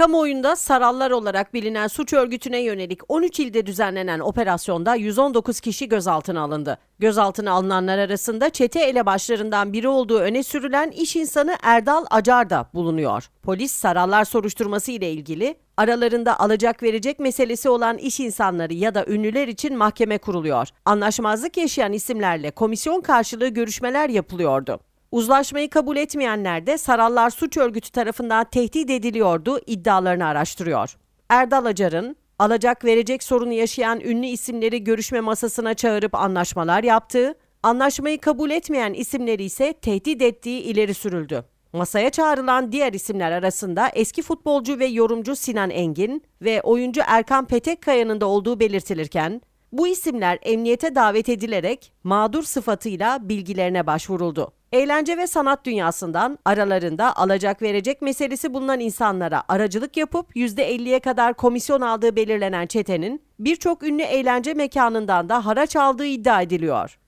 Kamuoyunda sarallar olarak bilinen suç örgütüne yönelik 13 ilde düzenlenen operasyonda 119 kişi gözaltına alındı. Gözaltına alınanlar arasında çete elebaşlarından biri olduğu öne sürülen iş insanı Erdal Acar da bulunuyor. Polis sarallar soruşturması ile ilgili aralarında alacak verecek meselesi olan iş insanları ya da ünlüler için mahkeme kuruluyor. Anlaşmazlık yaşayan isimlerle komisyon karşılığı görüşmeler yapılıyordu. Uzlaşmayı kabul etmeyenler de Sarallar Suç Örgütü tarafından tehdit ediliyordu iddialarını araştırıyor. Erdal Acar'ın alacak verecek sorunu yaşayan ünlü isimleri görüşme masasına çağırıp anlaşmalar yaptığı, anlaşmayı kabul etmeyen isimleri ise tehdit ettiği ileri sürüldü. Masaya çağrılan diğer isimler arasında eski futbolcu ve yorumcu Sinan Engin ve oyuncu Erkan Petekkaya'nın da olduğu belirtilirken, bu isimler emniyete davet edilerek mağdur sıfatıyla bilgilerine başvuruldu. Eğlence ve sanat dünyasından aralarında alacak verecek meselesi bulunan insanlara aracılık yapıp %50'ye kadar komisyon aldığı belirlenen çetenin birçok ünlü eğlence mekanından da haraç aldığı iddia ediliyor.